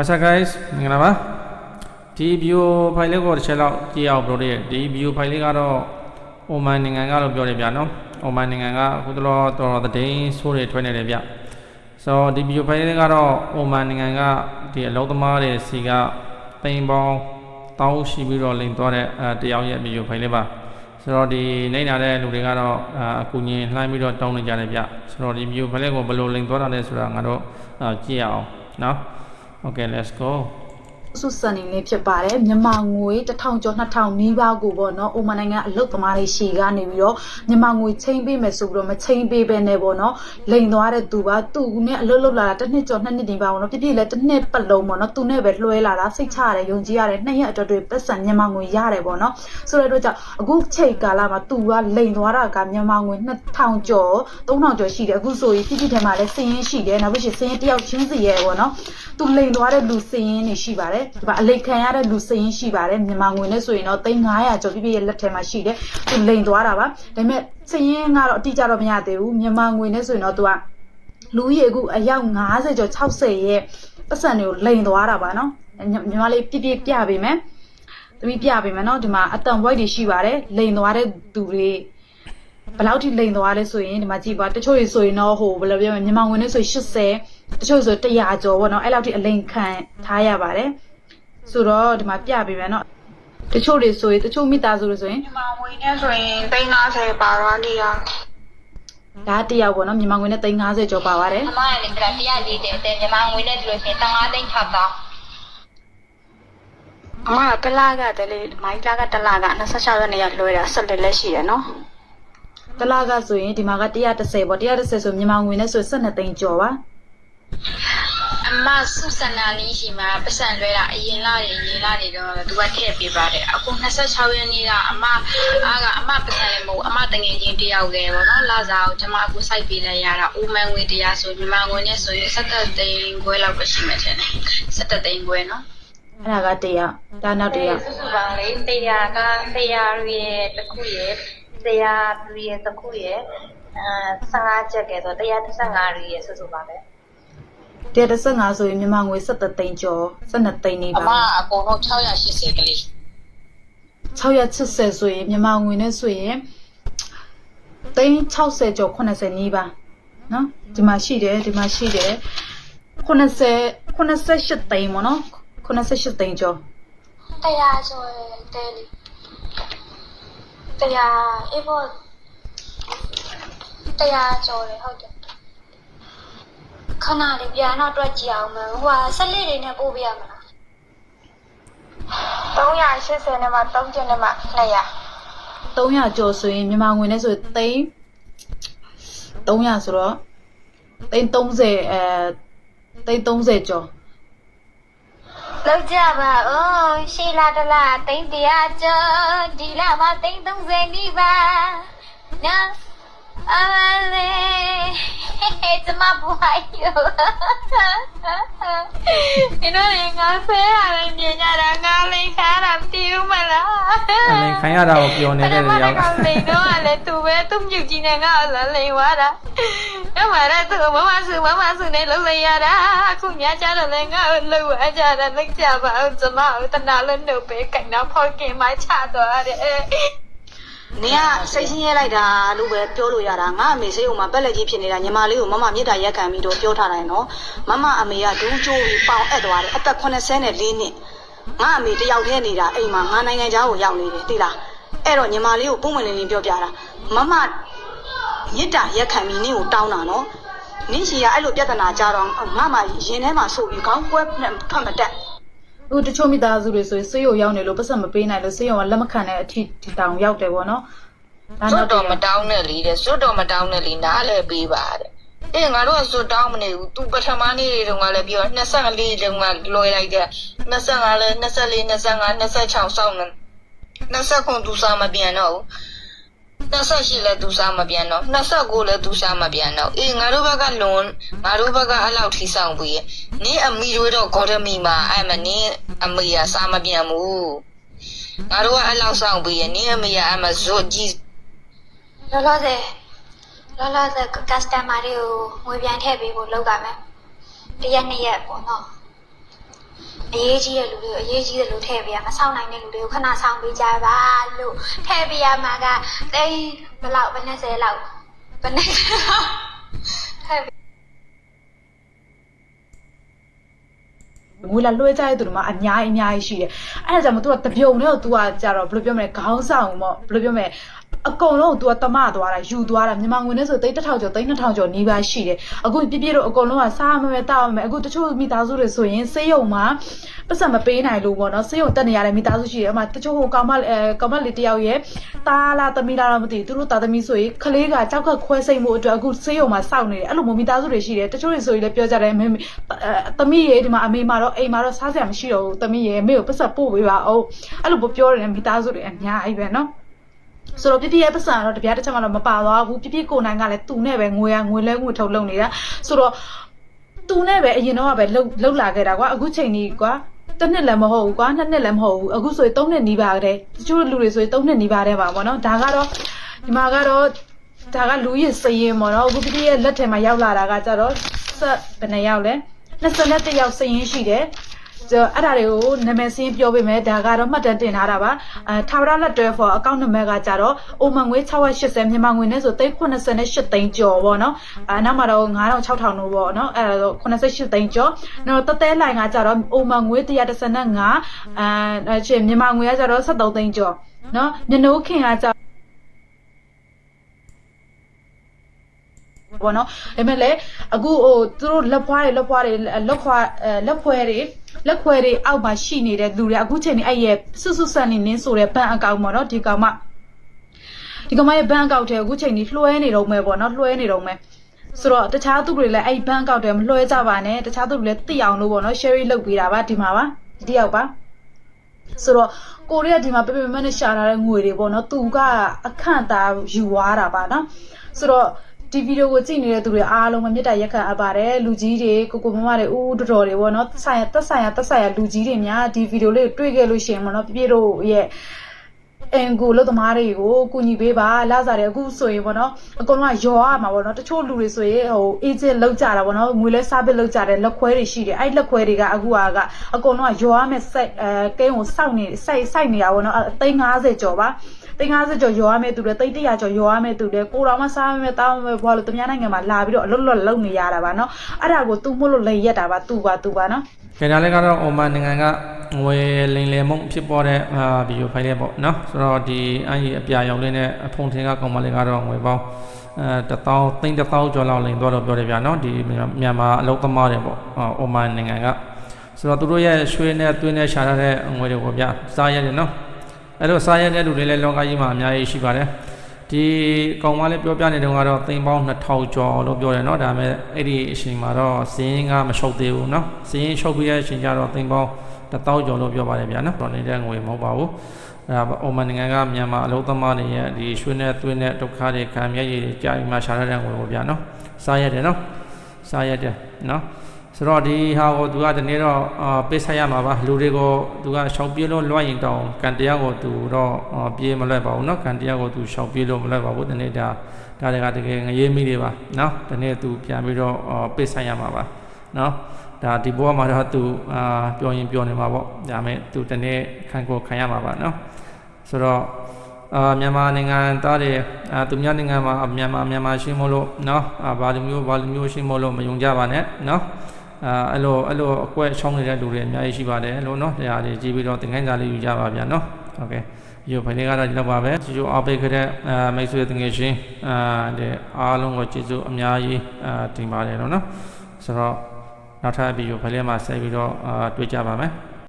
What's up guys မင်္ဂလာပါဒီ view file လေးကိုတစ်ချက်လောက်ကြည့်အောင်ပြောရဒီ view file လေးကတော့ Oman နိုင်ငံကလို့ပြောတယ်ဗျာနော် Oman နိုင်ငံကအခုတလောတော်တော်သတင်းဆိုးတွေထွက်နေတယ်ဗျဆိုတော့ဒီ view file လေးကတော့ Oman နိုင်ငံကဒီအလုံးသမားတွေစီကတိမ်ပေါင်းတောင်းရှိပြီးတော့လိန်သွားတဲ့အဲတယောက်ရဲ့ view file လေးပါဆိုတော့ဒီနေနာတဲ့လူတွေကတော့အာအကူညီလှမ်းပြီးတော့တောင်းနေကြတယ်ဗျဆိုတော့ဒီ view file လေးကိုဘယ်လိုလိန်သွားတာလဲဆိုတာငါတို့အာကြည့်ရအောင်နော် Okay let's go စုစံနေလေးဖြစ်ပါတယ်မြန်မာငွေ1000ကျော်2000နီးပါးကိုပေါ့နော်အိုမန်နိုင်ငံအလုတ်သမားတွေရှီကနေပြီးတော့မြန်မာငွေချိန်ပေးမယ်ဆိုပြီးတော့မချိန်ပေးပဲနဲ့ပေါ့နော်လိန်သွားတဲ့သူပါသူနဲ့အလုတ်လုတ်လာတာတစ်နှစ်ကျော်နှစ်နှစ်နီးပါးပေါ့နော်ပြည့်ပြည့်လဲတစ်နှစ်ပတ်လုံးပေါ့နော်သူနဲ့ပဲလွှဲလာတာစိတ်ချရတယ်ယုံကြည်ရတယ်နှစ်ရက်အတွက်တွေပတ်စံမြန်မာငွေရတယ်ပေါ့နော်ဆိုတဲ့အတွက်ကြောင့်အခုချိန်ကာလမှာသူကလိန်သွားတာကမြန်မာငွေ2000ကျော်3000ကျော်ရှိတယ်အခုဆိုရင်ပြည့်ပြည့်ထဲမှာလဲစင်းရင်ရှိတယ်နောက်ပြီးစင်းရင်တယောက်ချင်းစီရဲ့ပေါ့နော်သူလိန်သွားတဲ့လူစင်းရင်တွေရှိပါတယ်ဒီမှာအလိတ်ခံရတဲ့လူစင်းရင်ရှိပါတယ်မြန်မာငွေနဲ့ဆိုရင်တော့3900ကျော်ပြည့်ပြည့်ရဲ့လက်ထဲမှာရှိတယ်သူလိန်သွားတာပါဒါပေမဲ့စင်းရင်ကတော့အတိအကျတော့မရသေးဘူးမြန်မာငွေနဲ့ဆိုရင်တော့သူကလူကြီးအခုအယောက်90ကျော်60ရဲ့ပတ်စံတွေကိုလိန်သွားတာပါနော်ညီညီမလေးပြပြပြပေးမယ်သမီးပြပေးမယ်နော်ဒီမှာအတန်ဘွိုက်တွေရှိပါတယ်လိန်သွားတဲ့သူတွေဘယ်လောက်ထိလိန်သွားလဲဆိုရင်ဒီမှာကြည့်ပါတချို့တွေဆိုရင်တော့ဟိုဘယ်လိုပြောမလဲမြန်မာငွေနဲ့ဆိုရင်80တချို့ဆို100ကျော်ပေါ့နော်အဲ့လောက်ထိအလိန်ခံထားရပါတယ် ဆိုတော့ဒီမှာပြပေးမယ်နော်တချို့တွေဆိုရင်တချို့မိသားစုတွေဆိုရင်မြန်မာငွေနဲ့ဆိုရင်350ပါတော့နေရဒါတယောက်ပေါ့နော်မြန်မာငွေနဲ့350ကျော်ပါပါတယ်အမကလည်းက140တဲ့တဲ့မြန်မာငွေနဲ့ဆိုလို့ရှိရင်15သိန်း6တောင်းအမကတလားကတလေမိုင်းကကတလားက26ရက်နေ့ရလွှဲတာဆက်လက်လက်ရှိတယ်နော်တလားကဆိုရင်ဒီမှာက130ပေါ့130ဆိုမြန်မာငွေနဲ့ဆို12သိန်းကျော်ပါ အမစုစနာလေးရှိမှာပတ်စံလွဲတာအရင်လာတယ်အရင်လာတယ်တော့သူကထည့်ပေးပါတယ်အခု26ရက်နေ့ကအမအားကအမပတ်စံလည်းမဟုတ်အမတငယ်ချင်းတယောက်ခဲ့ပေါ့နော်လာစားကိုကျွန်မအခုစိုက်ပေးလိုက်ရတာအိုမန်ငွေတရားဆိုမြန်မာငွေနဲ့ဆိုရင်17သိန်းခွဲလောက်ပဲရှိမှထင်တယ်17သိန်းခွဲနော်အဲ့ဒါကတရားဒါနောက်တရားစုစုပေါင်းလေးတရားကတရားရဲ့တစ်ခုရဲ့တရားရဲ့တစ်ခုရဲ့အဲ15ချက်ကဲဆို135ရဲ့စုစုပါပဲ 135ဆိုရင်မြန်မာငွေ17သိန်းကျော်12သိန်းနေအပါမအကုန်လုံး680ကလေး680ဆိုရင်မြန်မာငွေနဲ့ဆိုရင်သိန်း60ကျော်80နီးပါနော်ဒီမှာရှိတယ်ဒီမှာရှိတယ်80 88သိန်းပေါ့နော်88သိန်းကျော်တရားဆိုရယ်တဲလီတရားအေးဖို့တရားကျော်တယ်ဟုတ်တယ် ခဏလေးပြန်တော့တွက်ကြည့်အောင်မယ်ဟိုကဆက်လက်တွေနဲ့ပို့ပြရမလား380နဲ့မှ3ကျင်းနဲ့မှ200 300ကျော်ဆိုရင်မြန်မာငွေနဲ့ဆိုရင်သိန်း300ဆိုတော့သိန်း30အဲသိန်း30ကျော်လောက်ကြပါဦးရှေးလာတလားတိန်တရားကျော်ဒီလာမှာတိန်30နီးပါနော် အမလေးဟဲ့ကျမဘွားယောဒီတော့ငါဖဲရတယ်မြင်ကြတာငါလိန်ခါတာမတည်ဘူးမလားအလင်ခံရတာကိုပြောနေတဲ့တယောက်ပထမတစ်ခါလိန်တော့ကလည်းသူပဲသူ့မြုပ်ကြီးနဲ့ငါ့ကိုလည်းလိန်သွားတာအမှန်တော့သူမမဆူမမဆူနဲ့လုံးလိုက်ရတာအခုညကြတော့လည်းငါ့ကိုလှုပ်အကြတာလက်ကြပါဦးကျမကိုတနာလို့နှုတ်ပဲကြိုင်တော့ဖောက်ကင်မှချသွားတယ် နေကစိတ်ဆင်းရဲလိုက်တာလို့ပဲပြောလို့ရတာငါအမေစိတ်ုံမှာပက်လက်ကြီးဖြစ်နေတာညီမလေးကိုမမမြစ်တာရက်ခံပြီးတော့ပြောထားတယ်နော်မမအမေကဒူးကျိုးပြီးပေါင်အပ်သွားတယ်အသက်84နှစ်ငါအမေတယောက်တည်းနေတာအိမ်မှာငါနိုင်ငံသားကိုရောက်နေတယ်သိလားအဲ့တော့ညီမလေးကိုပုံမှန်လင်းလင်းပြောပြတာမမမြစ်တာရက်ခံပြီးနင့်ကိုတောင်းတာနော်နင့်ရှိကအဲ့လိုပြဿနာကြတော့ငါမှရင်ထဲမှာဆိုပြီးခေါင်းကွဲထွက်မတက် အခုတချို့မိသားစုတွေဆိုရင်ဆေးရုံရောက်နေလို့ပတ်စံမပေးနိုင်လို့ဆေးရုံကလက်မခံတဲ့အထိဒီတောင်ရောက်တယ်ပေါ့နော်ဒါစွနောတ်က်တတော်မရားတောင်းနဲ့လीတဲ့စွတ်တော်မတောင်းနဲ့လीနားလည်းပေးပါတဲ့အေးငါတို့ကစွတ်တောင်းမနေဘူး तू ပထမနေ့တွေတုန်းကလည်းပြော24တုန်းကလွယ်လိုက်တဲ့25လဲ24 25 26စောင်းနေ29 तू စားမပြန်တော့ဘူး 28လဲ तू စားမပြန်တော့29လဲ तू စားမပြန်တော့အေးငါတို့ဘက်ကလွန်ငါတို့ဘက်ကအဲ့လောက်ထိဆောင်ပြီးရဲ့နင်းအမီတို့တော့ဂေါ်ဒမီမှာအဲ့မနင်းအမေကစားမပြန်ဘူးငါတို့ကအဲ့လောက်ဆောင်ပြီးရဲ့နင်းအမေကအဲ့မဇွတ်ကြီးလောလောဆယ်လောလောဆယ် customer တွေကိုငွေပြန်ထည့်ပေးဖို့လုပ်ပါမယ်တရက်နှစ်ရက်ပေါ့နော် အရေးကြီးတဲ့လူတွေကိုအရေးကြီးတဲ့လူထည့်ပေးရမဆောင်နိုင်တဲ့လူတွေကိုခဏဆောင်ပေးကြပါလို့ထည့်ပေးရမှာကတိန်ဘယ်လောက်ဘယ်နဲ့ဆယ်လောက်ဘယ်နဲ့ဆယ်လောက်ထည့်ပေးငွေလာလွှဲကြတဲ့သူတွေမှာအများကြီးအများကြီးရှိတယ်အဲ့ဒါကြောင့်မ तू ကတပြုံနဲ့ तू ကကြတော့ဘယ်လိုပြောမလဲခေါင်းဆောင်ပေါ့ဘယ်လိုပြောမလဲ အကုန်လုံး तू ကတမသွားတာယူသွားတာမြန်မာငွေနဲ့ဆိုသိန်း1000ကျော်သိန်း2000ကျော်နီးပါးရှိတယ်အခုပြည့်ပြည့်တော့အကုန်လုံးကစားမမဲတောက်မမဲအခုတချို့မိသားစုတွေဆိုရင်စေးရုံမှာပတ်စံမပေးနိုင်လို့ပေါ့နော်စေးရုံတက်နေရတဲ့မိသားစုရှိတယ်အမှတချို့ဟိုကောင်မအဲကောင်မလေးတယောက်ရဲ့တားလားသမီးလားတော့မသိဘူးသူတို့တာသမီးဆိုရင်ခလေးကကြောက်ကခွဲစိတ်မှုအတွက်အခုစေးရုံမှာစောင့်နေတယ်အဲ့လိုမျိုးမိသားစုတွေရှိတယ်တချို့တွေဆိုရင်လည်းပြောကြတယ်မင်းအဲသမီးရဲ့ဒီမှာအမေမှာတော့အိမ်မှာတော့စားစရာမရှိတော့ဘူးသမီးရဲ့အမေကိုပတ်စံပို့ပေးပါအောင်အဲ့လိုပြောတယ်မိသားစုတွေအများကြီးပဲနော် ဆိုတော့ပြပြရဲ့ပတ်စံတော့တပြားတစ်ချက်မှတော့မပါသွားဘူးပြပြကိုနိုင်ကလည်းသူနဲ့ပဲငွေရငွေလဲငွေထုတ်လုပ်နေတာဆိုတော့သူနဲ့ပဲအရင်တော့ကပဲလှုပ်လှုပ်လာခဲ့တာကွာအခုချိန်ကြီးကွာတစ်နှစ်လည်းမဟုတ်ဘူးကွာနှစ်နှစ်လည်းမဟုတ်ဘူးအခုဆိုရင်သုံးနှစ်နီးပါးတဲ့တချို့လူတွေဆိုရင်သုံးနှစ်နီးပါးတဲ့ပါပေါ့နော်ဒါကတော့ဒီမှာကတော့ဒါကလူကြီးစရင်ပေါ့နော်အခုပြပြရဲ့လက်ထဲမှာရောက်လာတာကကြတော့ဆက်ဘယ်နှယောက်လဲ21ယောက်စရင်ရှိတယ် ကျအဲ့ဒါတွေကိုနာမည်စင်းပြောပေးမယ်ဒါကတော့မှတ်တမ်းတင်ထားတာပါအဲထာဝရလက်တွဲ for account number ကကြတော့အိုမန်ငွေ680မြန်မာငွေနဲ့ဆို388သိန်းကျော်ပေါ့နော်အဲနောက်မှာတော့9000 6000လို့ပေါ့နော်အဲဒါ88သိန်းကျော်နောက်တတဲလိုင်ကကြတော့အိုမန်ငွေ135အဲချေမြန်မာငွေကကြတော့73သိန်းကျော်နော်ညနိုးခင်ကကြဘောနော်ဒါပေမဲ့လည်းအခုဟိုသူတို့လက်ဖွားတွေလက်ဖွားတွေလက်ခွာအဲလက်ဖွဲတွေ လက်ခွဲတွေအောက်မှာရှိနေတဲ့လူတွေအခုချိန်นี้အဲ့ရဲ့စွစွဆန်နေနင်းဆိုတဲ့ဘဏ်အကောင့်ပေါ့နော်ဒီကောင်မဒီကောင်မရဲ့ဘဏ်အကောင့်ထဲအခုချိန်นี้လွှဲနေတော့မယ်ပေါ့နော်လွှဲနေတော့မယ်ဆိုတော့တခြားသူတွေလည်းအဲ့ဘဏ်အကောင့်ထဲမလွှဲကြပါနဲ့တခြားသူတွေလည်းသိအောင်လို့ပေါ့နော် share လုပ်ပေးတာပါဒီမှာပါဒီတယောက်ပါဆိုတော့ကိုရီးယားဒီမှာပေပေမနဲ့ရှာလာတဲ့ငွေတွေပေါ့နော်သူကအခန့်သားယူသွားတာပါနော်ဆိုတော့ ဒီဗီဒီယိုကိုကြည့်နေတဲ့သူတွေအားလုံးပဲမေတ္တာရက်ခံအပ်ပါတယ်လူကြီးတွေကိုကိုမမတွေဦးတော်တော်တွေပေါ့နော်သက်ဆိုင်ရသက်ဆိုင်ရသက်ဆိုင်ရလူကြီးတွေများဒီဗီဒီယိုလေးကိုတွေ့ခဲ့လို့ရှိရင်ပေါ့နော်ပြပြတို့ရဲ့အင်ကိုလို့သမားတွေကိုကူညီပေးပါလာစားတယ်အခုဆိုရင်ပေါ့နော်အကုန်လုံးကယောရမှာပေါ့နော်တချို့လူတွေဆိုရင်ဟိုအေဂျင့်လောက်ကြတာပေါ့နော်ငွေလဲစားပစ်လောက်ကြတယ်လက်ခွဲတွေရှိတယ်အဲ့လက်ခွဲတွေကအခုကအကုန်လုံးကယောရမဲ့စိုက်အဲကင်းကိုစောက်နေစိုက်စိုက်နေတာပေါ့နော်အသိန်း50ကျော်ပါ သိန်း50ကျော်ယောရမဲ့သူတွေသိန်း100ကျော်ယောရမဲ့သူတွေကိုတော်မှစားမဲ့တောင်းမဲ့ဘာလို့သူများနိုင်ငံမှာလာပြီးတော့အလွတ်လွတ်လုံနေရတာပါနော်အဲ့ဒါကိုသူမို့လို့လိန်ရက်တာပါသူပါသူပါနော်ကြဒါလည်းကတော့အိုမန်နိုင်ငံကငွေလိမ်လည်မှုဖြစ်ပေါ်တဲ့အာဗီဒီယိုဖိုင်လေးပေါ့နော်ဆိုတော့ဒီအန်ကြီးအပြာရောင်လေးနဲ့အဖုံထင်းကကောင်မလေးကတော့ငွေပေါင်းအဲ1000သိန်း1000ကျော်လောက်လိမ်သွားတော့ပြောတယ်ဗျာနော်ဒီမြန်မာအလုပ်သမားတွေပေါ့အိုမန်နိုင်ငံကဆိုတော့သူတို့ရဲ့ရွှေနဲ့သွင်းနဲ့ရှာထားတဲ့ငွေတွေကိုဗျာစားရတယ်နော် အဲ့လိုစားရတဲ့လူတွေလည်းလောကကြီးမှာအများကြီးရှိပါတယ်ဒီကောင်မလေးပြောပြနေတုန်းကတော့သိန်းပေါင်း2000ကျော်လို့ပြောတယ်เนาะဒါပေမဲ့အဲ့ဒီအချိန်မှာတော့စင်းကမရှုပ်သေးဘူးเนาะစင်းရှုပ်ပြီးတဲ့အချိန်ကျတော့သိန်းပေါင်း1000ကျော်လို့ပြောပါတယ်ဗျာเนาะတော့နေတဲ့ငွေမဟုတ်ပါဘူးအဲ့ဒါအိုမန်နိုင်ငံကမြန်မာအလုပ်သမားတွေရဲ့ဒီရွှေနဲ့သွင်းတဲ့ဒုက္ခတွေခံမျက်ရည်တွေကြာပြီးမှရှာရတဲ့ငွေပေါ့ဗျာเนาะစားရတယ်เนาะစားရတယ်เนาะ ဆိုတော့ဒီဟာကိုသူကဒီနေ့တော့အာပေးဆက်ရမှာပါလူတွေကိုသူကရှောက်ပြေးလို့လွှတ်ရင်တောင်ကန်တရားကိုသူတော့အာပြေးမလွတ်ပါဘူးเนาะကန်တရားကိုသူရှောက်ပြေးလို့မလွတ်ပါဘူးဒီနေ့ဒါဒါတွေကတကယ်ငရေမိတွေပါเนาะဒီနေ့သူပြန်ပြီးတော့အာပေးဆက်ရမှာပါเนาะဒါဒီဘဝမှာတော့သူအာပြောရင်ပြောနေမှာပေါ့ဒါမဲ့သူဒီနေ့ခံကိုခံရမှာပါเนาะဆိုတော့အာမြန်မာနိုင်ငံသားတွေအာသူများနိုင်ငံမှာမြန်မာမြန်မာရှိမလို့เนาะအာဘာလိုမျိုးဘာလိုမျိုးရှိမလို့မယုံကြပါနဲ့เนาะ အဲ့လိုအဲ့လိုအကွက်ချောင်းနေတဲ့လူတွေအများကြီးရှိပါတယ်လို့နော်တရားတွေကြည့်ပြီးတော့သင်္ကန်းစာလေးယူကြပါဗျာနော်ဟုတ်ကဲ့ဒီဖိုင်လေးကတော့ဒီလောက်ပါပဲကျေးဇူးအားပေးခဲ့တဲ့မိတ်ဆွေတငယ်ချင်းအဲအားလုံးကိုကျေးဇူးအများကြီးတင်ပါတယ်နော်ဆိုတော့နောက်ထပ်ဗီဒီယိုဖိုင်လေးမှာဆက်ပြီးတော့တွေ့ကြပါမယ်